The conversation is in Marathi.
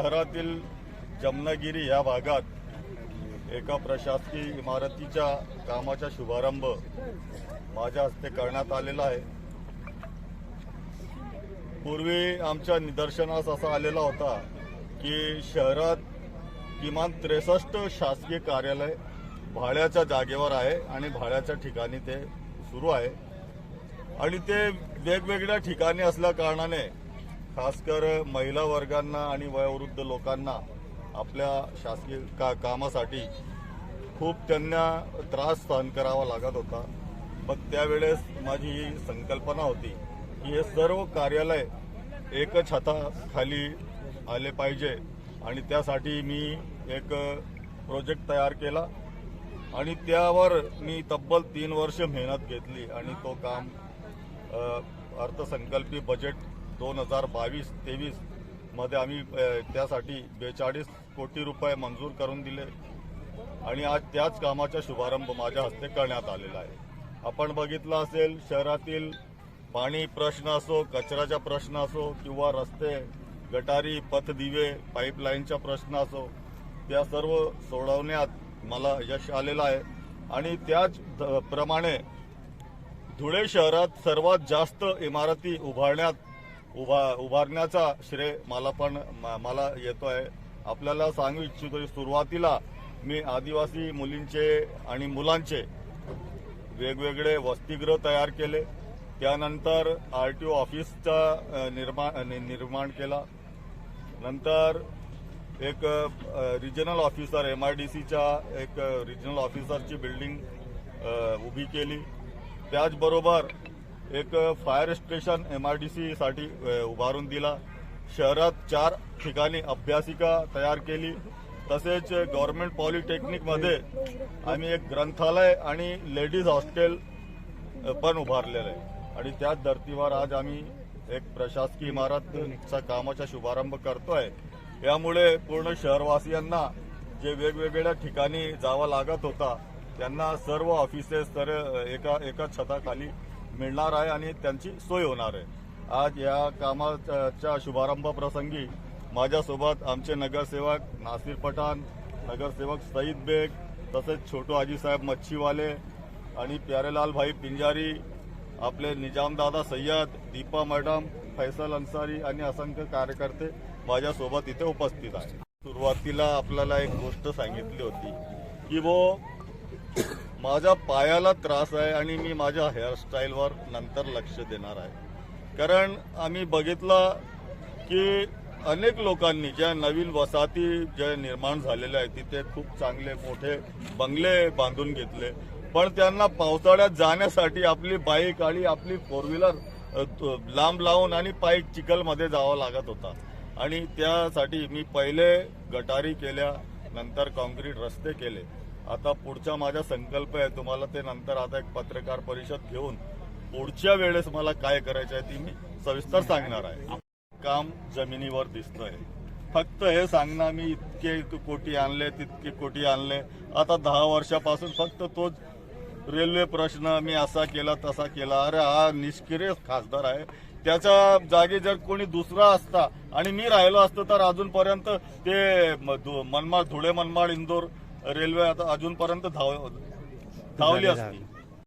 शहरातील जमनागिरी या भागात एका प्रशासकीय इमारतीच्या कामाचा शुभारंभ माझ्या हस्ते करण्यात आलेला आहे. पूर्वी आमच्या निदर्शनास असा आलेला होता की शहरात किमान त्रेसष्ट शासकीय कार्यालय भाड्याच्या जागेवर आहे आणि भाड्याच्या ठिकाणी ते सुरू आहे. आणि ते वेगवेगळ्या ठिकाणी असल्या कारणाने खासकर महिला वर्गांना आणि वयोवृद्ध लोकांना आपल्या शासकीय का कामासाठी खूप त्यांना त्रास सहन करावा लागत होता. मग त्यावेळेस माझी ही संकल्पना होती की हे सर्व कार्यालय एकच हाताखाली आले पाहिजे आणि त्यासाठी मी एक प्रोजेक्ट तयार केला आणि त्यावर मी तब्बल तीन वर्ष मेहनत घेतली आणि तो काम अर्थसंकल्पी बजेट दोन हजार बावीस तेवीसमध्ये आम्ही त्यासाठी बेचाळीस कोटी रुपये मंजूर करून दिले. आणि आज त्याच कामाचा शुभारंभ माझ्या हस्ते करण्यात आलेला आहे. आपण बघितलं असेल शहरातील पाणी प्रश्न असो कचऱ्याचा प्रश्न असो किंवा रस्ते गटारी पथदिवे पाईपलाईनचा प्रश्न असो त्या सर्व सोडवण्यात मला यश आलेलं आहे. आणि त्याच प्रमाणे धुळे शहरात सर्वात जास्त इमारती उभारण्यात उभा उभारण्याचा श्रेय मला पण म- मला येतो आहे आपल्याला सांगू इच्छितो की सुरुवातीला मी आदिवासी मुलींचे आणि मुलांचे वेगवेगळे वसतिगृह तयार केले. त्यानंतर आर टी ओ ऑफिसचा निर्माण नि- निर्माण केला. नंतर एक regional officer M I D सीच्या एक रिजनल ऑफिसरची बिल्डिंग उभी केली. त्याचबरोबर एक fire station M R D सीसाठी उभारून दिला. शहरात चार ठिकाणी अभ्यासिका तयार केली. तसेच गव्हर्नमेंट पॉलिटेक्निकमध्ये आम्ही एक ग्रंथालय आणि लेडीज हॉस्टेल पण उभारलेलं आहे. आणि त्याच धर्तीवर आज आम्ही एक प्रशासकीय इमारतचा कामाचा शुभारंभ करतोय. यामुळे पूर्ण शहरवासियांना जे वेगवेगळ्या ठिकाणी जावं लागत होता त्यांना सर्व ऑफिसेस तर एका एका छताखाली मिळणार आहे आणि त्यांची सोय होणार आहे. आज या कामाच्या शुभारंभ प्रसंगी माझ्यासोबत आमचे नगरसेवक नासिर पठाण नगरसेवक सईद बेग तसेच छोटू आजीसाहेब मच्छीवाले आणि प्यारेलाल भाई पिंजारी आपले निजामदादा सय्यद दीपा मॅडम फैसल अन्सारी आणि असंख्य कार्यकर्ते माझ्यासोबत इथे उपस्थित आहेत. सुरुवातीला आपल्याला एक गोष्ट सांगितली होती की वो माझ्या पायाला त्रास आहे आणि मी माझ्या हेअरस्टाईलवर नंतर लक्ष देणार आहे. कारण आम्ही बघितलं की अनेक लोकांनी ज्या नवीन वसाहती ज्या निर्माण झालेल्या आहेत तिथे खूप चांगले मोठे बंगले बांधून घेतले. पण त्यांना पावसाळ्यात जाण्यासाठी आपली बाईक आणि आपली फोर व्हीलर लांब लावून आणि पायी चिखलमध्ये जावं लागत होता. आणि त्यासाठी मी पहिले गटारी केल्या नंतर कॉन्क्रीट रस्ते केले. आता पुढचा माझा संकल्प आहे तुम्हाला ते नंतर आता एक पत्रकार परिषद घेऊन पुढच्या वेळेस मला काय करायचं आहे ती मी सविस्तर सांगणार आहे. काम जमिनीवर दिसतंय. फक्त हे सांगणं मी इतके कोटी आणले तितके कोटी आणले. आता दहा वर्षापासून फक्त तोच रेल्वे प्रश्न मी असा केला तसा केला. अरे हा निष्क्रिय खासदार आहे. त्याच्या जागी जर कोणी दुसरा असता आणि मी राहिलो असतो तर अजूनपर्यंत ते धु- मनमाड धुळे मनमाड इंदोर रेल्वे आता अजूनपर्यंत धाव धावली असती.